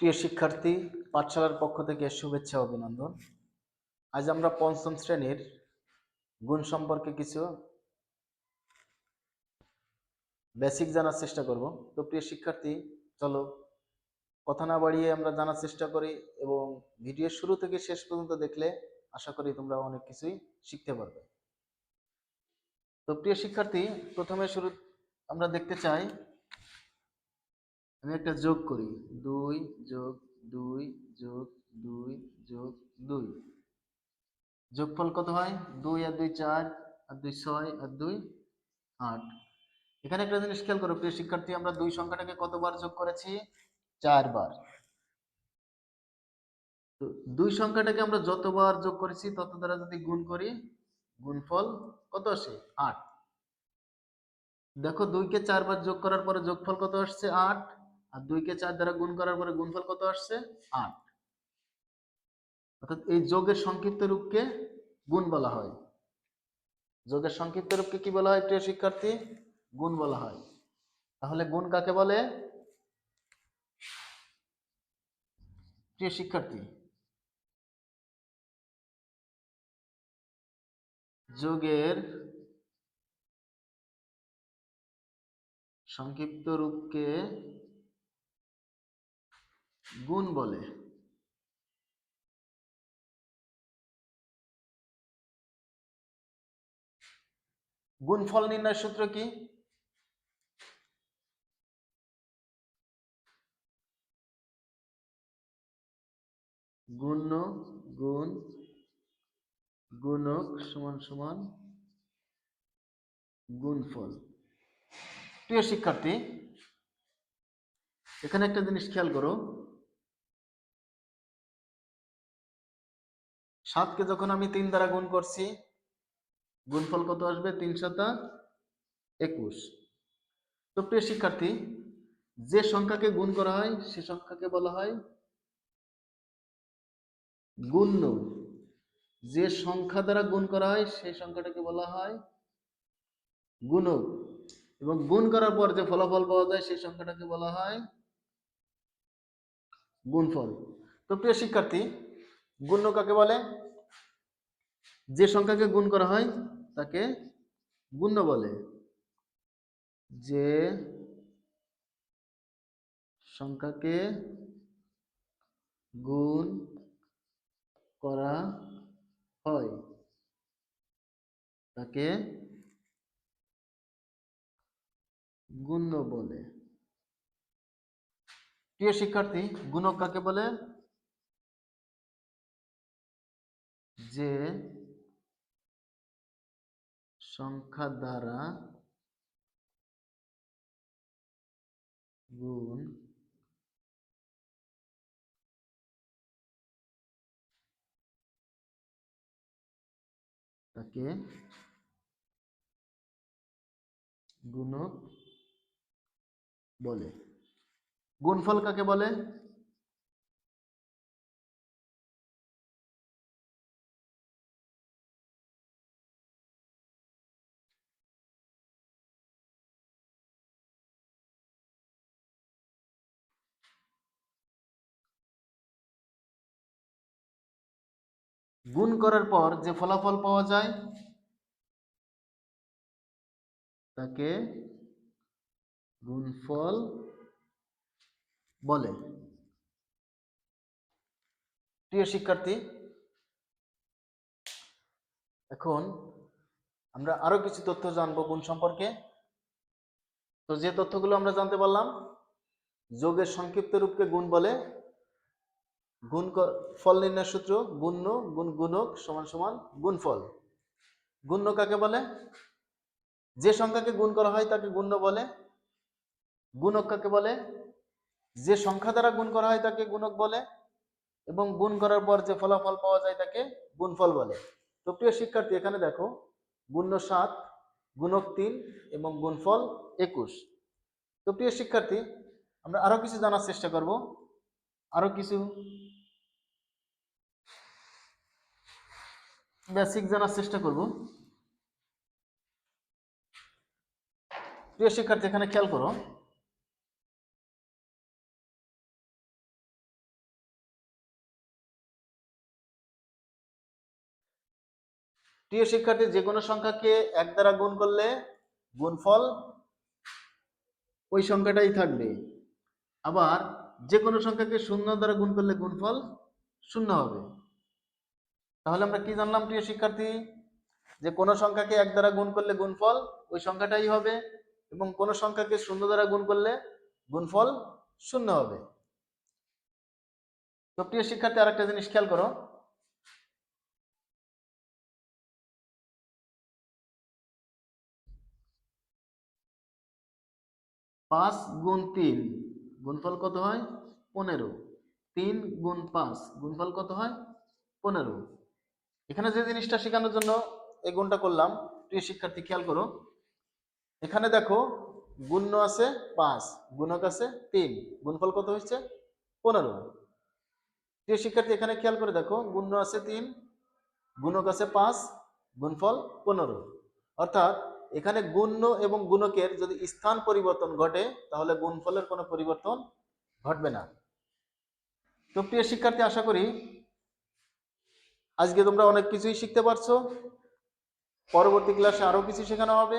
প্রিয় শিক্ষার্থী, পাঠশালার পক্ষ থেকে শুভেচ্ছা অভিনন্দন। আজ আমরা পঞ্চম শ্রেণির গুণ সম্পর্কে কিছু বেসিক জানার চেষ্টা করব। তো প্রিয় শিক্ষার্থী, চলো কথা না বাড়িয়ে আমরা জানার চেষ্টা করি এবং ভিডিও শুরু থেকে শেষ পর্যন্ত দেখলে আশা করি তোমরা অনেক কিছুই শিখতে পারবে। তো প্রিয় শিক্ষার্থী, প্রথমে শুরু আমরা দেখতে চাই আমি একটা যোগ করি। দুই যোগ দুই যোগ দুই যোগ দুই। যোগফল কত হয়? দুই আর দুই চার আর দুই ছয় আর দুই আট। এখানে একটা জিনিস খেয়াল করো, প্রিয় শিক্ষার্থী, আমরা দুই সংখ্যাটাকে কতবার যোগ করেছি? চারবার। তো দুই সংখ্যাটাকে আমরা যতবার যোগ করেছি, তত দ্বারা যদি গুণ করি, গুণফল কত আসে? আট। দেখো, দুইকে চারবার যোগ করার পরে যোগফল কত আসছে? আট। আর দুইকে চার দ্বারা গুণ করার পরে গুণফল কত আসছে? আট। অর্থাৎ এই যোগের সংক্ষিপ্ত রূপকে গুণ বলা হয়। যোগের সংক্ষিপ্ত রূপকে কি বলা হয়, প্রিয় শিক্ষার্থী? গুণ বলা হয়। তাহলে গুণ কাকে বলে? প্রিয় শিক্ষার্থী, যোগের সংক্ষিপ্ত রূপকে গুণ বলে। গুণফল নির্ণয় সূত্র কি? গুণ গুণ, গুণক সমান সমান গুণফল। প্রিয় শিক্ষার্থী, এখানে একটা জিনিস খেয়াল করো। সাতকে যখন আমি তিন দ্বারা গুণ করছি, গুণফল কত আসবে? তিন শতা একুশ। তো প্রিয় শিক্ষার্থী, যে সংখ্যাকে গুণ করা হয়, সে সংখ্যাকে বলা হয় গুণ্য। যে সংখ্যা দ্বারা গুণ করা হয় সেই সংখ্যাটাকে বলা হয় গুণক। এবং গুণ করার পর যে ফলাফল পাওয়া যায়, সেই সংখ্যাটাকে বলা হয় গুণফল। তো প্রিয় শিক্ষার্থী, গুণ্য কাকে বলে? যে সংখ্যাকে গুণ করা হয়, তাকে গুণ্য বলে। যে সংখ্যাকে গুণ করা হয়, তাকে গুণ্য বলে। প্রিয় শিক্ষার্থী, গুণক কাকে বলে? যে সংখ্যা দ্বারা গুণ তাকে গুণক বলে। গুণফল কাকে বলে? গুণ করার পর যে ফলাফল পাওয়া যায়, তাকে গুণফল বলে। প্রিয় শিক্ষার্থী, এখন আমরা আরও কিছু তথ্য জানব গুণ সম্পর্কে। তো যে তথ্যগুলো আমরা জানতে পারলাম, যোগের সংক্ষিপ্ত রূপকে গুণ বলে গুণ ফল নির্ণয় সূত্র, গুণ্য, গুণ গুণক সমান সমান গুণফল। গুণ্য কাকে বলে? যে সংখ্যাকে গুণ করা হয় তাকে গুণ্য বলে। গুণক কাকে বলে? যে সংখ্যা দ্বারা গুণ করা হয় তাকে গুণক বলে। এবং গুণ করার পর যে ফলাফল পাওয়া যায় তাকে গুণফল বলে। তো প্রিয় শিক্ষার্থী, এখানে দেখো, গুণ্য সাত, গুণক তিন এবং গুণফল একুশ। তো প্রিয় শিক্ষার্থী, আমরা আরও কিছু জানার চেষ্টা করব। আরও কিছু? বেসিক জানার চেষ্টা করব। প্রিয় শিক্ষার্থী, এখানে খেয়াল করো। প্রিয় শিক্ষার্থী, যে কোনো সংখ্যাকে এক দ্বারা গুণ করলে গুণফল ওই সংখ্যাটাই থাকবে। আবার যে কোনো সংখ্যাকে শূন্য দ্বারা গুণ করলে গুণফল শূন্য হবে। তাহলে আমরা কি জানলাম, প্রিয় শিক্ষার্থী? যে কোনো সংখ্যাকে এক দ্বারা গুণ করলে গুণফল ওই সংখ্যাটাই হবে এবং কোনো সংখ্যাকে শূন্য দ্বারা গুণ করলে গুণফল শূন্য হবে। তো প্রিয় শিক্ষার্থী, আরেকটা জিনিস খেয়াল করো। পাঁচ গুণ তিন গুণফল কত হয়? পনেরো। তিন গুণ পাঁচ, গুণফল কত হয়? পনেরো। এখানে যে জিনিসটা শেখানোর জন্য এই গুণটা করলাম, প্রিয় শিক্ষার্থী, খেয়াল করো। এখানে দেখো, গুণ্য আছে পাঁচ, গুণক আছে তিন, গুণফল কত হচ্ছে পনেরো। প্রিয় শিক্ষার্থী, এখানে খেয়াল করে দেখো, গুণ্য আছে তিন, গুণক আছে পাঁচ, গুণফল পনেরো। অর্থাৎ এখানে গুণ্য এবং গুণকের যদি স্থান পরিবর্তন ঘটে, তাহলে গুণফলের কোনো পরিবর্তন ঘটবে না। তো প্রিয় শিক্ষার্থী, আশা করি আজকে তোমরা অনেক কিছুই শিখতে পারছ। পরবর্তী ক্লাসে আরও কিছু শেখানো হবে।